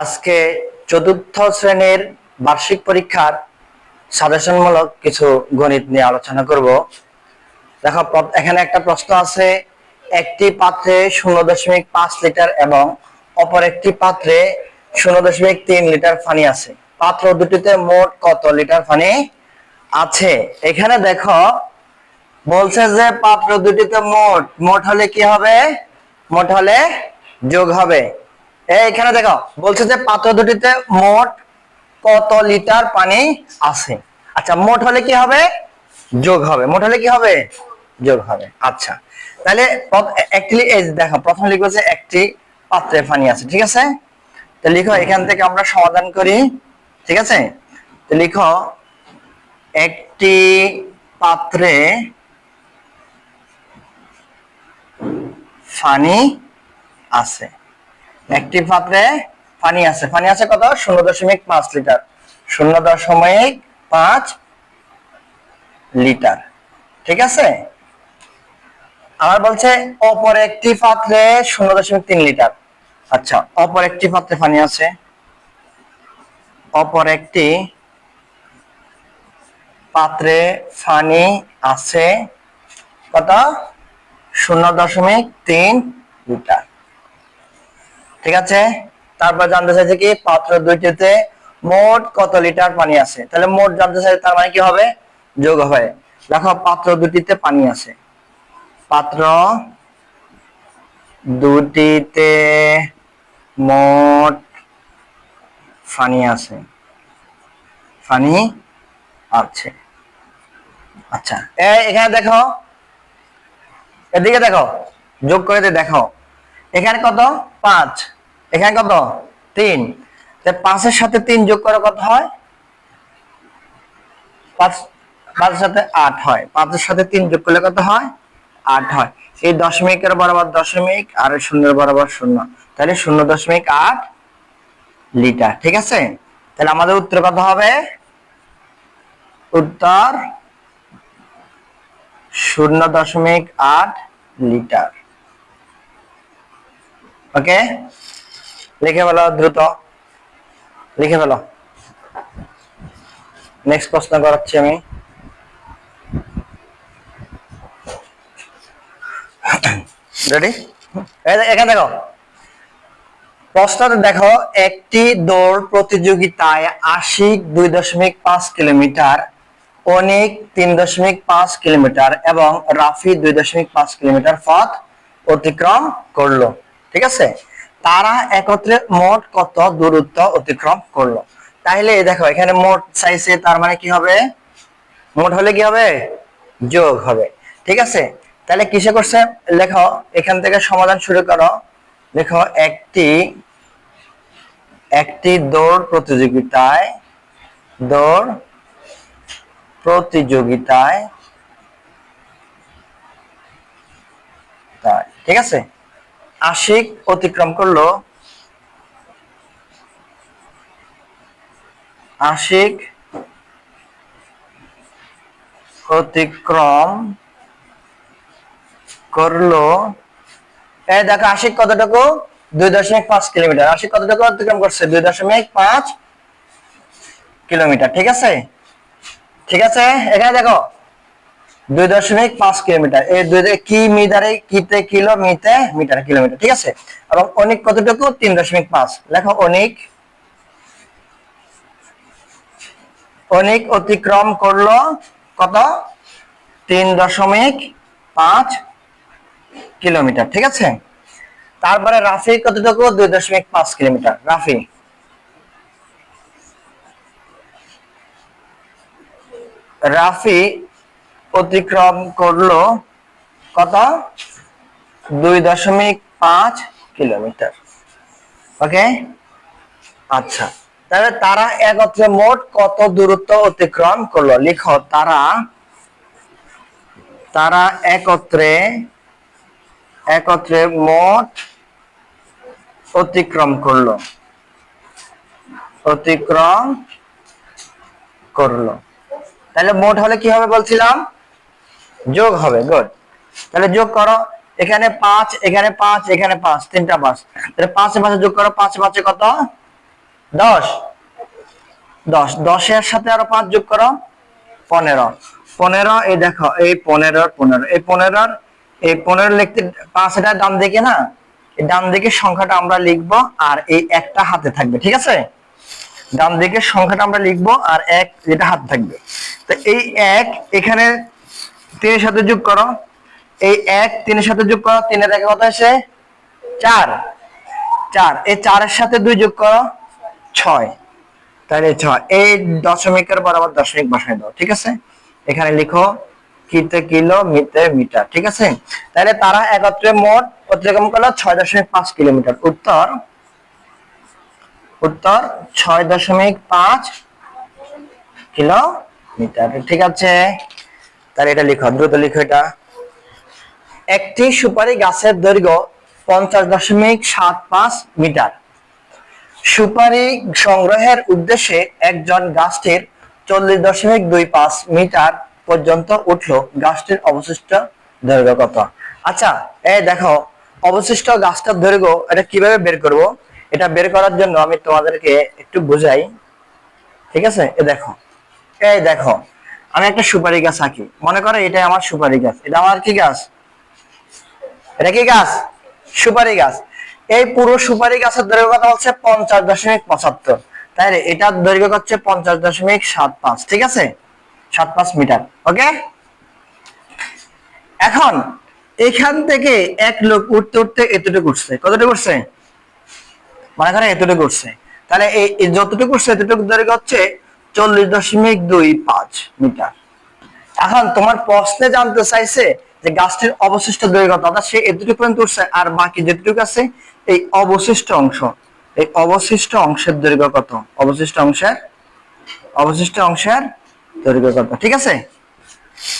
আজকে চতুর্থ শ্রেণির বার্ষিক পরীক্ষার সাজেশনমূলক কিছু গণিত নিয়ে আলোচনা করব। দেখো এখানে একটা প্রশ্ন আছে, একটি পাত্রে শূন্য দশমিক পাঁচ লিটার এবং অপর একটি পাত্রে শূন্য দশমিক তিন লিটার পানি আছে। পাত্র দুটিতে মোট কত লিটার পানি আছে? এখানে দেখো, বলছে যে পাত্র দুটিতে মোট মোট হলে কি হবে? মোট হলে যোগ হবে। এখানে দেখো, বলছে যে পাত্র দুটিতে মোট কত লিটার পানি আছে? আচ্ছা মোট হলে কি হবে? যোগ হবে। মোট হলে কি হবে? যোগ হবে। আচ্ছা তাহলে দেখো, প্রথম লিখব যে একটি পাত্রে পানি আছে, ঠিক আছে? তো লিখো, এখান থেকে আমরা সমাধান করি, ঠিক আছে? তো লিখো, একটি পাত্রে পানি আছে। একটি পাত্রে পানি আছে। পানি আছে কত? শূন্য দশমিক পাঁচ লিটার। শূন্য দশমিক পাঁচ লিটার। ঠিক আছে? আবার বলছে, অপর একটি পাত্রে শূন্য দশমিক তিন লিটার। আচ্ছা অপর একটি পাত্রে পানি আছে। অপর একটি পাত্রে পানি আছে কত? শূন্য দশমিক তিন লিটার। ঠিক আছে? তারপর জানতে চাইছে কি পাত্র দুইটিতে মোট কত লিটার পানি আছে? তাহলে মোট জানতে চাইছে তার মানে কি হবে? যোগ হবে। দেখো পাত্র দুটিতে পানি আছে। পাত্র দুটিতে মোট পানি আছে। পানি আছে। আচ্ছা এই এখানে দেখো। এদিকে দেখো, যোগ করে দেখো। এখানে কত? পাঁচ। এখানে কত? তিন। পাঁচের সাথে তিন যোগ করে কত হয়? পাঁচ, পাঁচের সাথে আট হয়। পাঁচের সাথে তিন যোগ করলে কত হয়? আট হয়। এই দশমিকের বরাবর দশমিক আর শূন্যের বরাবর শূন্য। তাহলে শূন্য দশমিক আট লিটার, ঠিক আছে? তাহলে আমাদের উত্তর কত হবে? উত্তর শূন্য দশমিক আট লিটার। ওকে? লিখে ফেলো, দ্রুত। লিখে ফেলো। নেক্সট প্রশ্ন করাচ্ছি আমি। রেডি এখানে দেখো। প্রশ্নতে দেখো, একটি দৌড় প্রতিযোগিতায় আশিক দুই দশমিক পাঁচ কিলোমিটার, অনেক তিন দশমিক পাঁচ কিলোমিটার এবং রাফি দুই দশমিক পাঁচ কিলোমিটার পথ অতিক্রম করল। ঠিক আছে? তারা একত্রে মোট কত দূরত্ব অতিক্রম করল? তাহলে দেখো, এখানে মোট চাইছে, তার মানে কি হবে? মোট হলে কি হবে? যোগ হবে। ঠিক আছে? তাহলে কিসে করছে? লেখো, এখান থেকে সমাধান শুরু করো। দেখো, একটি একটি দৌড় প্রতিযোগিতায় দৌড় প্রতিযোগিতায় ঠিক আছে? আশিক অতিক্রম করল। আশিক অতিক্রম করল। এই দেখো, আশিক কতটুকু? দুই দশমিক পাঁচ কিলোমিটার। আশিক কতটুকু অতিক্রম করছে? দুই দশমিক পাঁচ কিলোমিটার, ঠিক আছে? ঠিক আছে? এখানে দেখো দুই দশমিক পাঁচ কিলোমিটার। এই দুই কি মিটারে, কিতে কিলো, মিতে মিটার, কিলোমিটার, ঠিক আছে? এবং অনেক কতটুকু? তিন দশমিক পাঁচ। লেখো অনেক। অনেক অতিক্রম করল কত? তিন দশমিক পাঁচ কিলোমিটার, ঠিক আছে? তারপরে রাফি কতটুকু? দুই দশমিক পাঁচ কিলোমিটার। রাফি। রাফি অতিক্রম করল কত? দুই দশমিক পাঁচ কিলোমিটার। ওকে? আচ্ছা। তাহলে তারা একত্রে মোট কত দূরত্ব অতিক্রম করল? লিখো, তারা তারা একত্রে একত্রে মোট অতিক্রম করল। অতিক্রম করল। তাহলে মোট হলে কি হবে বলছিলাম? যোগ হবে গুড তাহলে যোগ করো, এখানে পাঁচ এখানে পাঁচ এখানে পাঁচ, তিনটা পাঁচ। তাহলে পাঁচে পাঁচে যোগ করো, পাঁচে পাঁচে কত? দশ। দশ। দশের সাথে আরও পাঁচ যোগ করো, পনেরো। পনেরো, এই দেখো, এই পনেরোর পনেরো। এই পনেরোর এই পনেরো লিখতে, পাঁচ পাঁচটা ডান দিকে না? ডান দিকের সংখ্যাটা আমরা লিখব আর এই একটা হাতে থাকবে, ঠিক আছে? ডান দিকের সংখ্যাটা আমরা লিখব আর এক যেটা হাতে থাকবে। তো এই এক এখানে তিনের সাথে যোগ করো। এই এক তিনের সাথে যোগ করো, তিনের একে কত আসে? চার। চার। এই চারের সাথে দুই যোগ করো, ছয়। তাহলে ছয়। এই দশমিকের বরাবর দশমিক বসাই দাও, ঠিক আছে? এখানে লিখো, কিতে কিলো, মিতে মিটার, ঠিক আছে? তাহলে তারা একত্রে মোট অতিক্রম করল ছয় দশমিক পাঁচ কিলোমিটার। উত্তর? উত্তর, ছয় দশমিক পাঁচ কিলোমিটার, ঠিক আছে? তাহলে এটা লিখো, দ্রুত লিখো এটা। একটি সুপারি গাছের দৈর্ঘ্য পঞ্চাশ দশমিক সাত পাঁচ মিটার। সুপারি সংগ্রহের উদ্দেশ্যে একজন গাছটির চল্লিশ দশমিক দুই পাঁচ মিটার পর্যন্ত উঠল। গাছটির অবশিষ্ট দৈর্ঘ্য কত? আচ্ছা এই দেখো, অবশিষ্ট গাছটার দৈর্ঘ্য এটা কীভাবে বের করব? এটা বের করার জন্য আমি তোমাদেরকে একটু বুঝাই। ঠিক আছে? এ দেখো, এই দেখো। আমি একটা সুপারি গাছ আঁকি। মনে করো এটা আমার সুপারি গাছ। এটা আমার কি গাছ? এটা কি গাছ? সুপারি গাছ। এই পুরো সুপারি গাছের দৈর্ঘ্য কথা হচ্ছে পঞ্চাশ দশমিক পঁচাত্তর। তাই এটার দৈর্ঘ্য হচ্ছে পঞ্চাশ দশমিক সাত পাঁচ, ঠিক আছে? সাত পাঁচ মিটার, ওকে? এখন, এখান থেকে এক লোক উঠতে উঠতে এতটুকু উঠছে। কতটুকু উঠছে? মনে করেন এতটুকু উঠছে। তাহলে এই যতটুকু উঠছে, এতটুকু দৈর্ঘ্য হচ্ছে চল্লিশ দশমিক দুই পাঁচ মিটার। এখন তোমার প্রশ্নে জানতে চাইছে যে গাছটির অবশিষ্ট দৈর্ঘ্য সে এতটুকু পর্যন্ত উঠছে, আর বাকি যেটুকু আছে, এই অবশিষ্ট অংশ। এই অবশিষ্ট অংশের দৈর্ঘ্য কত? অবশিষ্ট অংশের অবশিষ্ট অংশের দৈর্ঘ্য কত? ঠিক আছে?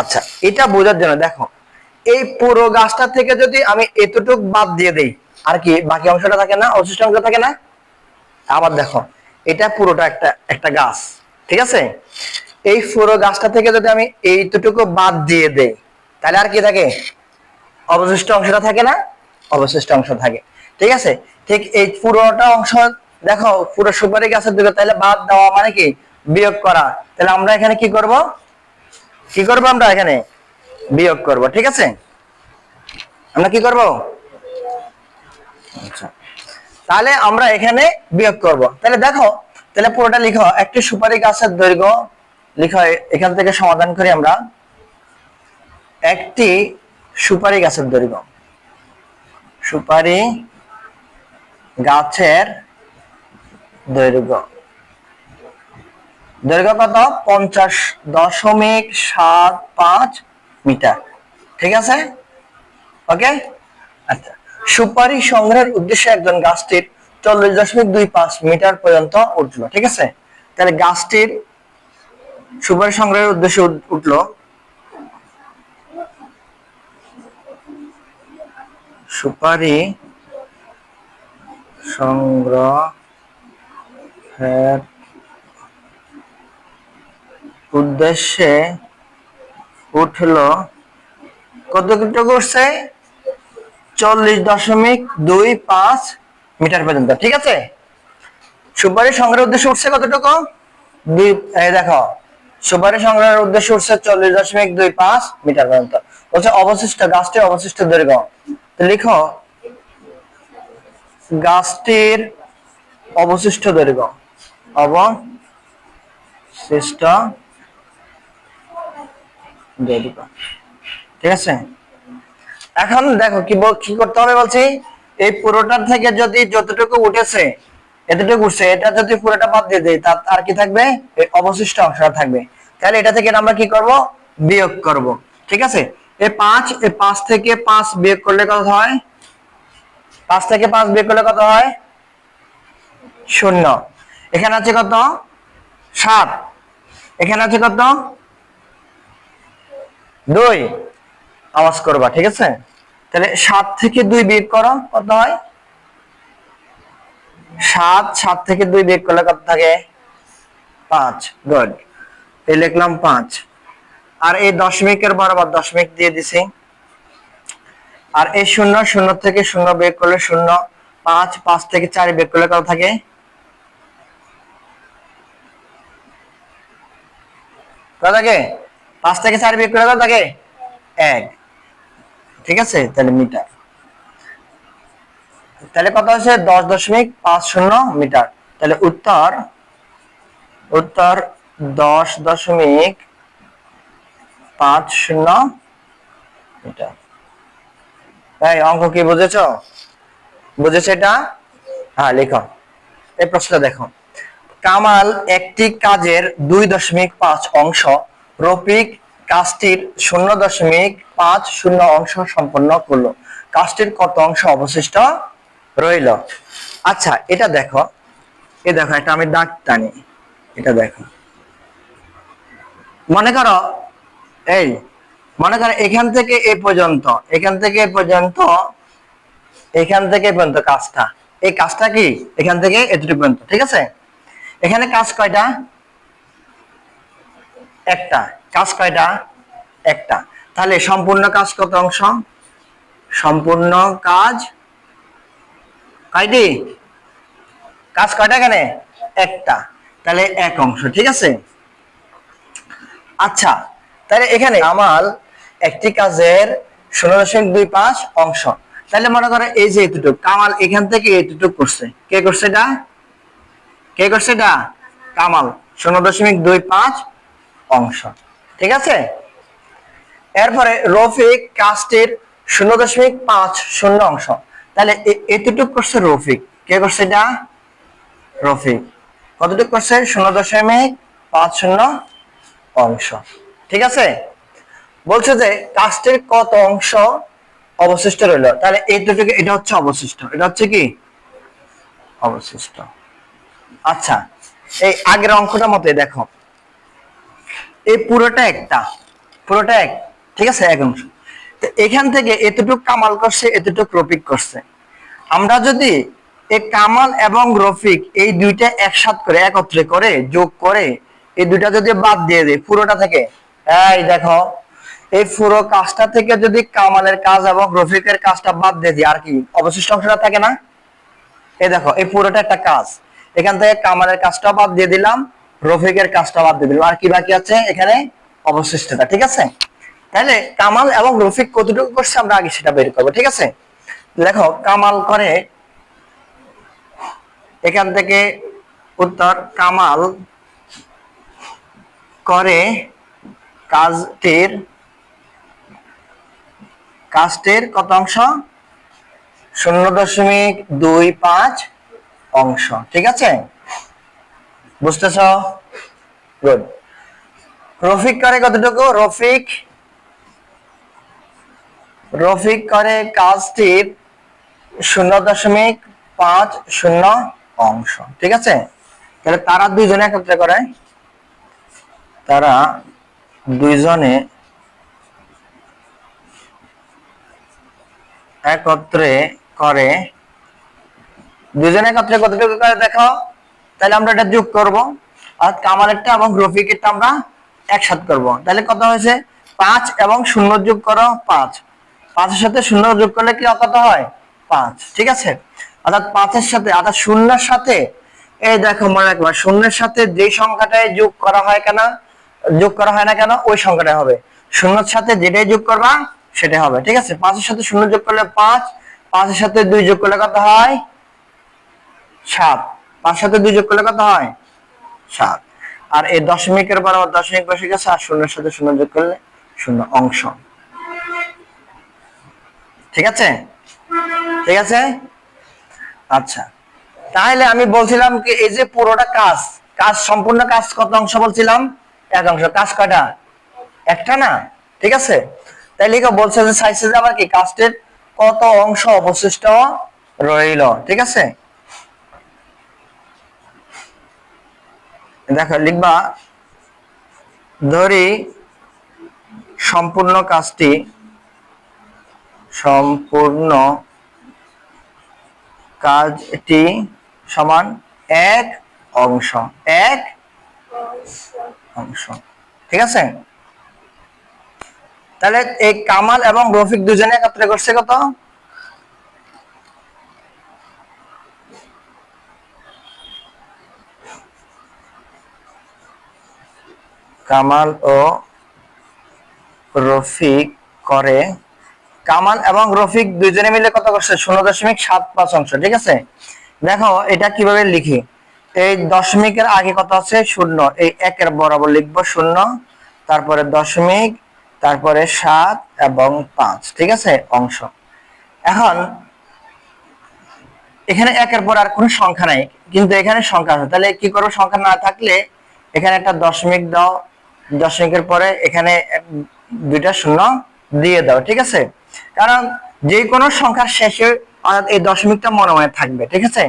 আচ্ছা এটা বোঝার জন্য দেখো, এই পুরো গাছটা থেকে যদি আমি এতটুক বাদ দিয়ে দেই, আর কি বাকি অংশটা থাকে না, অবশিষ্ট অংশ থাকে না? আবার দেখো, এটা পুরোটা একটা একটা গাছ। ঠিক আছে? এই পুরো গাছটা থেকে যদি আমি এইটুকু বাদ দিয়ে দেই, তাহলে আর কি থাকে? অবশিষ্ট অংশটা থাকে না? অবশিষ্ট অংশ থাকে। ঠিক আছে? ঠিক এই পুরোটা অংশ, দেখো পুরো সুপারি গাছের দিকে তাহলে বাদ দেওয়া মানে কি? বিয়োগ করা। তাহলে আমরা এখানে কি করব? কি করব আমরা এখানে? বিয়োগ করব, ঠিক আছে? আমরা কি করব? আচ্ছা। তাহলে আমরা এখানে বিয়োগ করব। তাহলে দেখো তাহলে পুরোটা লিখো। একটি সুপারি গাছের দৈর্ঘ্য লিখো, এখান থেকে সমাধান করি আমরা। একটি সুপারি গাছের দৈর্ঘ্য। সুপারি গাছের দৈর্ঘ্য। দৈর্ঘ্য কত? পঞ্চাশ দশমিক সাত পাঁচ মিটার। ঠিক আছে? ওকে? আচ্ছা। সুপারি সংগ্রহের উদ্দেশ্যে একজন গাছটির চল্লিশ দশমিক দুই পাঁচ মিটার পর্যন্ত উঠল, ঠিক আছে? তাহলে গাছটির সুপারি সংগ্রহের উদ্দেশ্যে উঠল। সুপারি সংগ্রহের উদ্দেশ্যে উঠল কতটুকু উঠছে? চল্লিশ দশমিক দুই পাঁচ মিটার পর্যন্ত, ঠিক আছে? সুপারি সংগ্রহের উদ্দেশ্যে উঠছে কতটুকু? দেখো, সুপারি সংগ্রহের উদ্দেশ্যে উঠছে চল্লিশ দশমিক দুই পাঁচ মিটার পর্যন্ত। বলছে অবশিষ্ট গাছটির অবশিষ্ট দৈর্ঘ্য। লিখো, গাছটির অবশিষ্ট দৈর্ঘ্য অবশিষ্ট দৈর্ঘ্য। ঠিক আছে? এখন দেখো কি কি করতে হবে বলছি? এই পুরোটার থেকে যদি যতটুকু উঠেছে, এতটুকু উঠছে, এটা যদি পুরোটা বাদ দিয়ে দেয় তার আর কি থাকবে? অবশিষ্ট অংশটা থাকবে। তাহলে এটা থেকে আমরা কি করব? বিয়োগ করব। ঠিক আছে? এই পাঁচ এই পাঁচ থেকে পাঁচ বিয়োগ করলে কত হয়? পাঁচ থেকে পাঁচ বিয়োগ করলে কত হয়? শূন্য। এখানে আছে কত? সাত। এখানে আছে কত? দুই। আওয়াজ করবা, ঠিক আছে? তাহলে সাত থেকে দুই বিয়োগ করো, কত হয়? সাত সাত থেকে দুই বিয়োগ করলে কত থাকে? পাঁচ গড এই লিখলাম পাঁচ। আর এই দশমিকের বরাবর দশমিক দিয়ে দিছি। আর এই শূন্য শূন্য থেকে শূন্য বের করলে শূন্য, পাঁচ পাঁচ থেকে চার বের করলে কত থাকে? কত থাকে? পাঁচ থেকে চার বের করলে কত থাকে? এক। ঠিক আছে? তাহলে মিটার। তাহলে কত হচ্ছে দশ দশমিক পাঁচ শূন্য মিটার। তাহলে উত্তর উত্তর দশ দশমিক পাঁচ শূন্য মিটার। এই অঙ্ক কি বুঝেছ? বুঝেছ এটা? হ্যাঁ লিখো। এই প্রশ্নটা দেখো। কামাল একটি কাজের দুই দশমিক পাঁচ অংশ রফিক কাজটির শূন্য দশমিক পাঁচ শূন্য অংশ সম্পন্ন করল। কাজটির কত অংশ অবশিষ্ট রইল? আচ্ছা এটা দেখো। এ দেখো একটা আমি দাগ টানি। এটা দেখো। মনে করো, এই, মনে করো এখান থেকে এ পর্যন্ত, এখান থেকে এ পর্যন্ত, এখান থেকে পর্যন্ত কাজটা। এই কাজটা কি? এখান থেকে এতটুকু পর্যন্ত, ঠিক আছে? এখানে কাজ কয়টা? একটা। কাজ কয়টা? একটা। তাহলে সম্পূর্ণ কাজ কত অংশ? সম্পূর্ণ কাজ কয়টি? কাজ কয়টা এখানে? একটা। তাহলে এক অংশ, ঠিক আছে? আচ্ছা তাহলে এখানে আমাল একটি কাজের ষোলো দশমিক দুই পাঁচ অংশ। তাহলে মনে করো এই যে এতটুকু, কামাল এখান থেকে এতটুকু করছে। কে করছে এটা? কে করছে এটা? কামাল শূন্য দশমিক দুই পাঁচ অংশ। ঠিক আছে? এরপরে রফিক কাস্টের শূন্য দশমিক পাঁচ শূন্য অংশ। তাহলে এতটুকু করছে রফিক। কে করছে এটা? রফিক। কতটুকু করছে? শূন্য দশমিক পাঁচ শূন্য অংশ। ঠিক আছে? বলছে যে কাস্টের কত অংশ অবশিষ্ট রইল? তাহলে এইটুকু এটা হচ্ছে অবশিষ্ট। এটা হচ্ছে কি? অবশিষ্ট। আচ্ছা এই আগের অঙ্কটা মতে দেখো। এই পুরোটা একটা, পুরোটা এক, ঠিক আছে, এক অংশ। এখান থেকে এতটুক কামাল করছে, এতটুক রফিক করছে। আমরা যদি এই কামাল এবং রফিক এই দুইটা একসাথ করে, একত্রে করে, যোগ করে, এই দুইটা যদি বাদ দিয়ে দিই, পুরোটা থেকে, এই দেখো, এই পুরো কাজটা থেকে যদি কামালের কাজ এবং রফিকের কাজটা বাদ দিয়ে দিই, আর কি, অবশিষ্ট অংশটা থাকে না? এই দেখো, এই পুরোটা একটা কাজ। এখান থেকে কামালের কাজটা বাদ দিয়ে দিলাম রফিকের কাজটা বাদ দিয়ে দিলাম আর কি বাকি আছে? এখানে অবশিষ্টটা ঠিক আছে? তাহলে কামাল এবং রফিক কতটুকু করছে আমরা আগে সেটা বের করব, ঠিক আছে? দেখো, কামাল করে এখান থেকে উত্তর, কামাল করে কাজটির কাজটির কত অংশ? শূন্য দশমিক দুই পাঁচ অংশ, ঠিক আছে? বুঝতেছ? গুড রফিক করে কতটুকু? রফিক? রফিক করে কাজটির শূন্য দশমিক পাঁচ শূন্য অংশ। ঠিক আছে? তাহলে তারা দুইজনে একত্রে করে। তারা দুইজনে একত্রে করে। দুজনে একত্রে কতটুকু করে দেখো? তাহলে আমরা এটা যোগ করব। আর কামালেরটা এবং রফিকেরটা আমরা একসাথে করব। তাহলে কত হয়েছে? পাঁচ এবং শূন্য যোগ করো পাঁচ। পাঁচের সাথে শূন্য যোগ করলে কি কত হয়? পাঁচ। ঠিক আছে? অর্থাৎ পাঁচের সাথে, অর্থাৎ শূন্যের সাথে, এই দেখো মনে রাখবা, শূন্যের সাথে যে সংখ্যাটায় যোগ করা হয় কেন? যোগ করা হয় না কেন? ওই সংখ্যাটা হবে। শূন্যের সাথে যেটাই যোগ করবা, সেটাই হবে। ঠিক আছে? পাঁচের সাথে শূন্য যোগ করলে পাঁচ, পাঁচের সাথে দুই যোগ করলে কত হয়? সাত। পাঁচ সাথে দুই যোগ করলে কত হয়? সাত। আর এই দশমিকের দশমিক বসে গেছে, আর শূন্যের সাথে শূন্য যোগ করলে শূন্য অংশ। ঠিক আছে? ঠিক আছে? আচ্ছা। তাহলে আমি বলছিলাম কি, এই যে পুরোটা কাজ কাজ সম্পূর্ণ কাজ কত অংশ বলছিলাম? এক অংশ। কাজ কয়টা? একটা না? ঠিক আছে? তাই লিখে বলছে যে যে আবার কি? কাস্টের কত অংশ অবশিষ্ট রইল? ঠিক আছে? দেখো, লিখবা, ধরি সম্পূর্ণ কাজটি সম্পূর্ণ কাজটি সমান এক অংশ এক অংশ। ঠিক আছে? তাহলে এই কামাল এবং রফিক দুজনে একত্রে করছে কত? কামাল ও রফিক করে। কামাল এবং রফিক দুইজনে মিলে কত করছে? শূন্য দশমিক সাত পাঁচ অংশ, ঠিক আছে? দেখো, এটা কীভাবে লিখি? এই দশমিকের আগে কত আছে? শূন্য। এই একের বরাবর লিখব শূন্য, তারপরে দশমিক, তারপরে সাত এবং পাঁচ, ঠিক আছে? অংশ। এখন, এখানে একের পর আর কোনো সংখ্যা নাই, কিন্তু এখানে সংখ্যা আছে। তাহলে কি করব? সংখ্যা না থাকলে এখানে একটা দশমিক দাও দশমিকের পরে এখানে দুইটা শূন্য দিয়ে দাও, ঠিক আছে? কারণ যে কোনো সংখ্যার শেষে, অর্থাৎ এই দশমিকটা মনে মনে থাকবে, ঠিক আছে?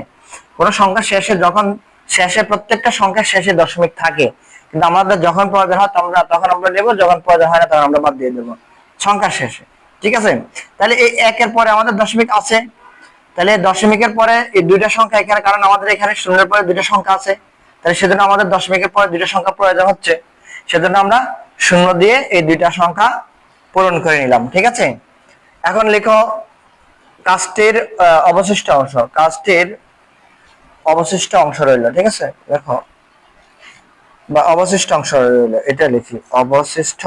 কোন সংখ্যার শেষে যখন, শেষে প্রত্যেকটা সংখ্যার শেষে দশমিক থাকে, কিন্তু আমাদের যখন প্রয়োজন হয় আমরা তখন আমরা নেব, যখন প্রয়োজন হয় না তখন আমরা বাদ দিয়ে দেবো, সংখ্যার শেষে, ঠিক আছে? তাহলে এই একের পরে আমাদের দশমিক আছে, তাহলে দশমিকের পরে এই দুইটা সংখ্যা এখানে কারণ আমাদের এখানে শূন্যের পরে দুইটা সংখ্যা আছে, তাহলে সেজন্য আমাদের দশমিকের পরে দুইটা সংখ্যা প্রয়োজন হচ্ছে। সেজন্য আমরা শূন্য দিয়ে এই দুইটা সংখ্যা পূরণ করে নিলাম ঠিক আছে? এখন লিখো কাজটির আহ, অবশিষ্ট অংশ কাজটির অবশিষ্ট অংশ রইল ঠিক আছে? দেখো বা অবশিষ্ট অংশ রইল এটা লিখি অবশিষ্ট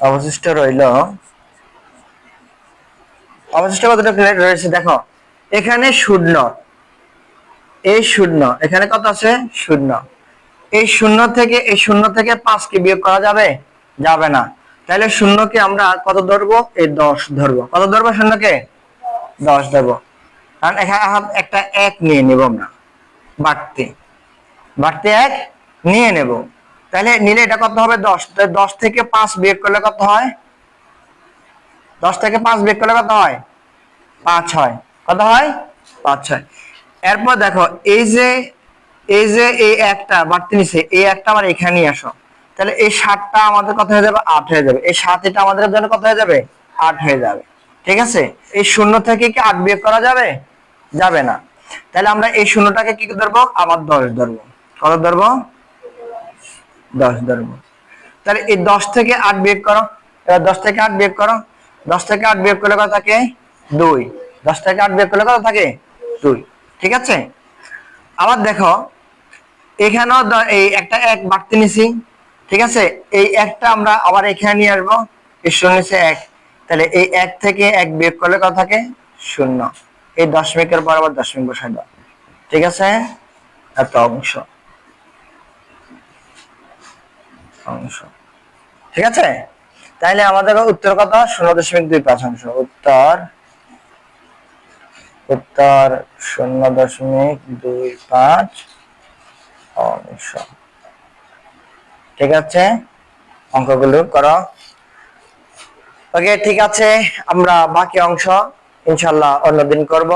অবশিষ্ট রইল অবশিষ্ট কতটা রয়েছে? দেখো এখানে শূন্য এই শূন্য এখানে কত আছে? শূন্য। এই শূন্য থেকে, এই শূন্য থেকে পাঁচ কি বিয়োগ করা যাবে? যাবে না। তাহলে শূন্যকে আমরা কত ধরবো? এই দশ ধরবো। কত ধরবো শূন্যকে? দশ ধরবো। কারণ এখানে একটা এক নিয়ে নেব আমরা। বাড়তি। বাড়তি এক নিয়ে নেব। তাহলে নিলে এটা কত হবে? দশ। দশ থেকে পাঁচ বিয়োগ করলে কত হয়? দশ থেকে পাঁচ বিয়োগ করলে কত হয়? পাঁচ হয়। কত হয়? পাঁচ হয়। এরপর দেখো, এই যে এই যে এই একটা বাড়তি নিচে, এই একটা আমার এখানে আসো। তাহলে এই সাতটা আমাদের কত হয়ে যাবে? আট হয়ে যাবে। এই সাত এটা আমাদের জন্য কত হয়ে যাবে? আট হয়ে যাবে। ঠিক আছে? এই শূন্য থেকে কি আট বিয়োগ করা যাবে? যাবে না। তাহলে আমরা এই শূন্যটাকে কি ধরবো? আবার দশ ধরবো। কত ধরবো? দশ ধরবো। তাহলে এই দশ থেকে আট বিয়োগ করো। এবার দশ থেকে আট বিয়োগ করো। দশ থেকে আট বিয়োগ করলে কত থাকে? দুই। দশ থেকে আট বিয়োগ করলে কত থাকে? দুই। ঠিক আছে? আবার দেখো এখানেও এই একটা এক বাড়তি নিছি, ঠিক আছে? এই একটা আমরা আবার এখানে নিয়ে আসব, এই শূন্য নিচে এক। তাহলে এই এক থেকে এক বিয়োগ করলে কত থাকে? শূন্য। এই দশমিকের পর আবার দশমিক বসাই দাও, ঠিক আছে? এত অংশ। অংশ। ঠিক আছে? তাইলে আমাদের উত্তর কত? শূন্য দশমিক দুই পাঁচ অংশ উত্তর উত্তর শূন্য দশমিক দুই পাঁচ ঠিক আছে? অঙ্কগুলো করো। ওকে ঠিক আছে। আমরা বাকি অংশ ইনশাল্লাহ অন্যদিন করব।